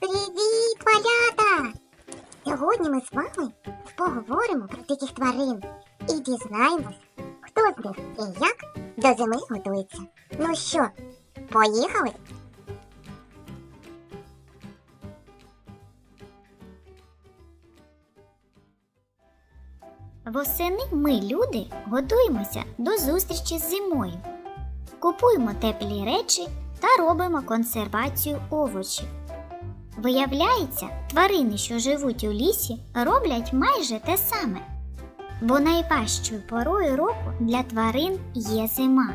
Привіт, малята! Сьогодні ми з вами поговоримо про диких тварин і дізнаємось, хто з них і як до зими готується. Ну що, поїхали? Восени ми, люди, готуємося до зустрічі з зимою. Купуємо теплі речі та робимо консервацію овочів. Виявляється, тварини, що живуть у лісі, роблять майже те саме. Бо найважчою порою року для тварин є зима.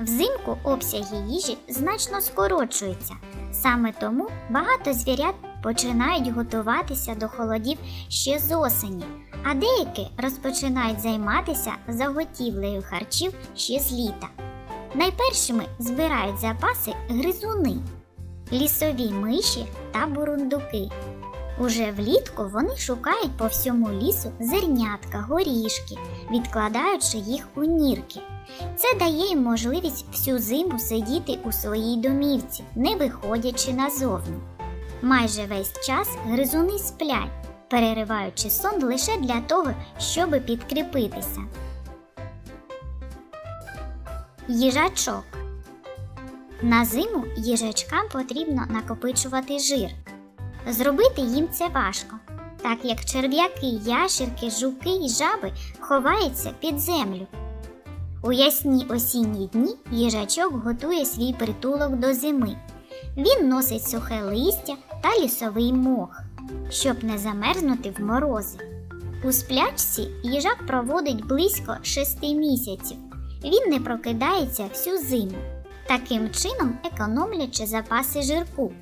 Взимку обсяги їжі значно скорочуються. Саме тому багато звірят починають готуватися до холодів ще з осені, а деякі розпочинають займатися заготівлею харчів ще з літа. Найпершими збирають запаси гризуни, лісові миші та бурундуки. Уже влітку вони шукають по всьому лісу зернятка, горішки, відкладаючи їх у нірки. Це дає їм можливість всю зиму сидіти у своїй домівці, не виходячи назовні. Майже весь час гризуни сплять, перериваючи сон лише для того, щоб підкріпитися. Їжачок на зиму їжачкам потрібно накопичувати жир. Зробити їм це важко, так як черв'яки, ящерки, жуки і жаби ховаються під землю. У ясні осінні дні їжачок готує свій притулок до зими. Він носить сухе листя та лісовий мох, щоб не замерзнути в морози. У сплячці їжак проводить близько шести місяців. Він не прокидається всю зиму, таким чином економлячи запаси жирку,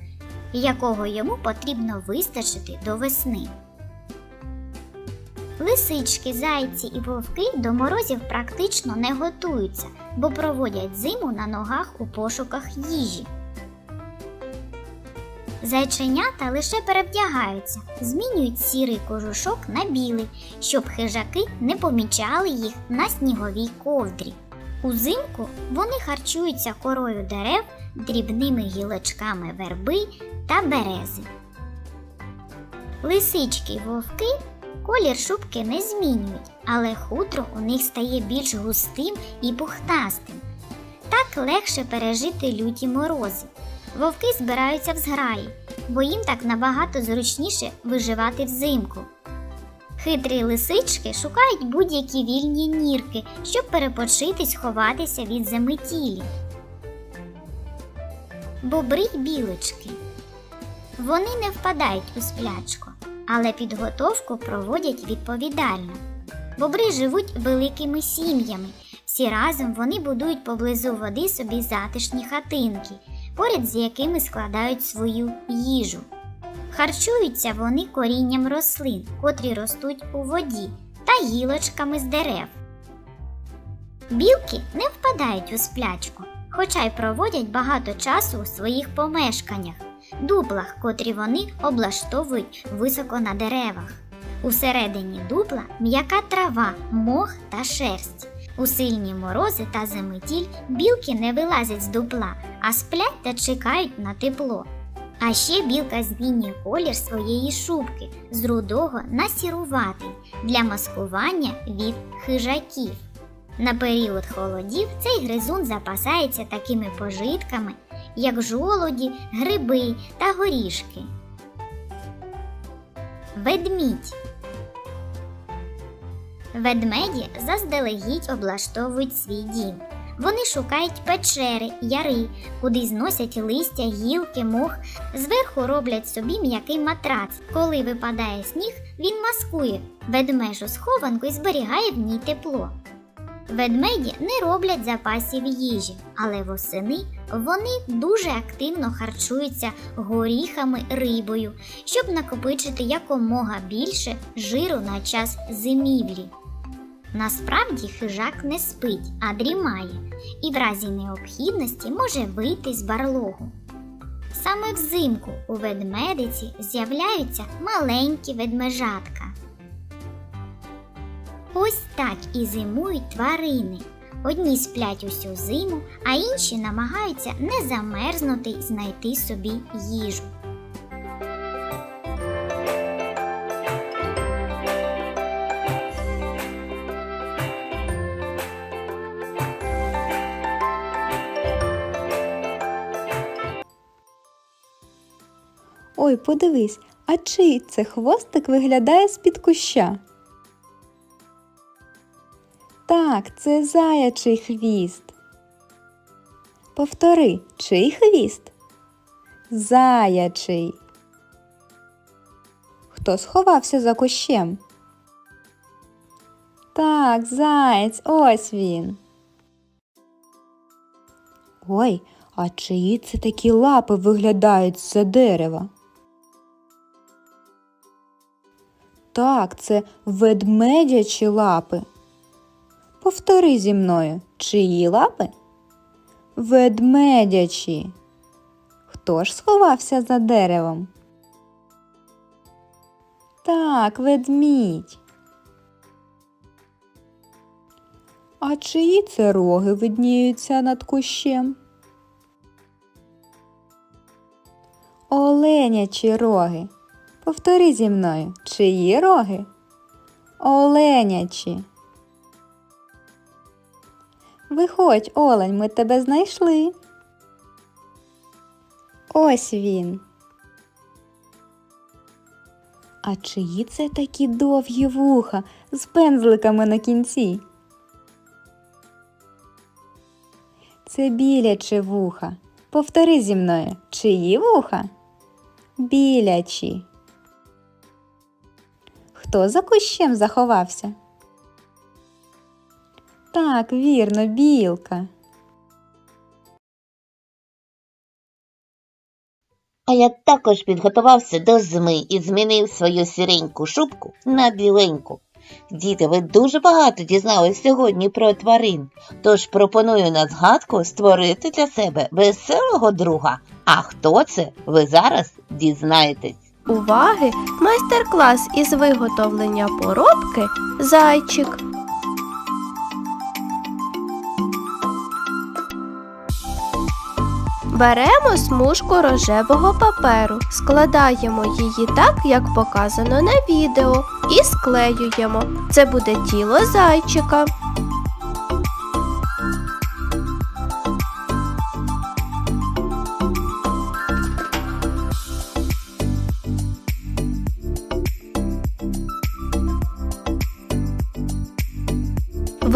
якого йому потрібно вистачити до весни. Лисички, зайці і вовки до морозів практично не готуються, бо проводять зиму на ногах у пошуках їжі. Зайченята лише перевдягаються, змінюють сірий кожушок на білий, щоб хижаки не помічали їх на сніговій ковдрі. Узимку вони харчуються корою дерев, дрібними гілочками верби та берези. Лисички й вовки колір шубки не змінюють, але хутро у них стає більш густим і пухнастим. Так легше пережити люті морози. Вовки збираються в зграї, бо їм так набагато зручніше виживати взимку. Хитрі лисички шукають будь-які вільні нірки, щоб перепочити й сховатися від заметілі. Бобри й білочки. Вони не впадають у сплячку, але підготовку проводять відповідально. Бобри живуть великими сім'ями. Всі разом вони будують поблизу води собі затишні хатинки, поряд з якими складають свою їжу. Харчуються вони корінням рослин, котрі ростуть у воді, та гілочками з дерев. Білки не впадають у сплячку, хоча й проводять багато часу у своїх помешканнях, дуплах, котрі вони облаштовують високо на деревах. Усередині дупла м'яка трава, мох та шерсть. У сильні морози та заметіль білки не вилазять з дупла, а сплять та чекають на тепло. А ще білка змінює колір своєї шубки з рудого на сіруватий для маскування від хижаків. На період холодів цей гризун запасається такими пожитками, як жолуді, гриби та горішки. Ведмідь Ведмеді заздалегідь облаштовують свій дім. Вони шукають печери, яри, куди зносять листя, гілки, мох. Зверху роблять собі м'який матрац. Коли випадає сніг, він маскує ведмежу схованку і зберігає в ній тепло. Ведмеді не роблять запасів їжі, але восени вони дуже активно харчуються горіхами, рибою, щоб накопичити якомога більше жиру на час зимівлі. Насправді хижак не спить, а дрімає, і в разі необхідності може вийти з барлогу. Саме взимку у ведмедиці з'являються маленькі ведмежатка. Ось так і зимують тварини. Одні сплять усю зиму, а інші намагаються не замерзнути й знайти собі їжу. Ой, подивись, а чий це хвостик виглядає з-під куща? Так, це заячий хвіст. Повтори, чий хвіст? Заячий. Хто сховався за кущем? Так, заєць, ось він. Ой, а чиї це такі лапи виглядають з-за дерева? Так, це ведмедячі лапи. Повтори зі мною, чиї лапи? Ведмедячі. Хто ж сховався за деревом? Так, ведмідь. А чиї це роги видніються над кущем? Оленячі роги. Повтори зі мною, чиї роги? Оленячі. Виходь, олень, ми тебе знайшли. Ось він. А чиї це такі довгі вуха з пензликами на кінці? Це білячі вуха. Повтори зі мною, чиї вуха? Білячі. Хто за кущем заховався? Так, вірно, білка. А я також підготувався до зими і змінив свою сіреньку шубку на біленьку. Діти, ви дуже багато дізнались сьогодні про тварин, тож пропоную на згадку створити для себе веселого друга. А хто це, ви зараз дізнаєтесь. Уваги! Майстер-клас із виготовлення поробки зайчик. Беремо смужку рожевого паперу, складаємо її так, як показано на відео, і склеюємо. Це буде тіло зайчика.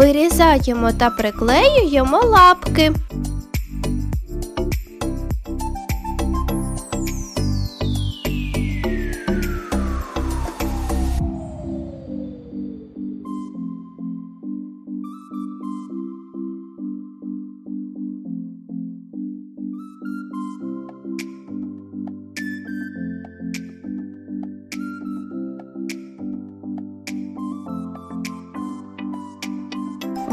Вирізаємо та приклеюємо лапки.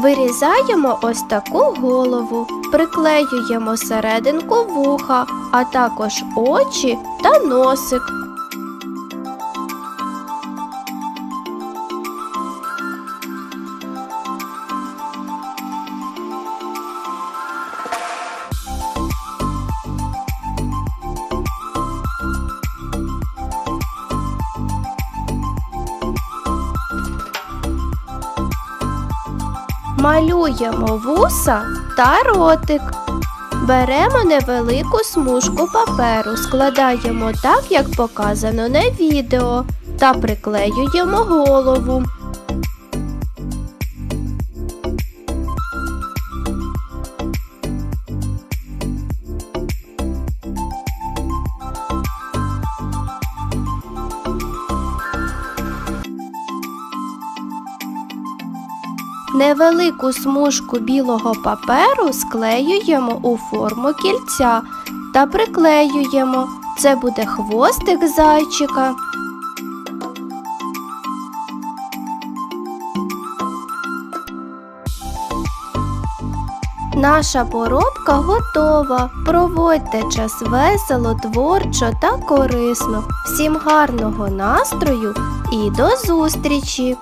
Вирізаємо ось таку голову, приклеюємо серединку вуха, а також очі та носик. Малюємо вуса та ротик. Беремо невелику смужку паперу, складаємо так, як показано на відео, та приклеюємо голову. Невелику смужку білого паперу склеюємо у форму кільця та приклеюємо. Це буде хвостик зайчика. Наша поробка готова. Проводьте час весело, творчо та корисно. Всім гарного настрою і до зустрічі!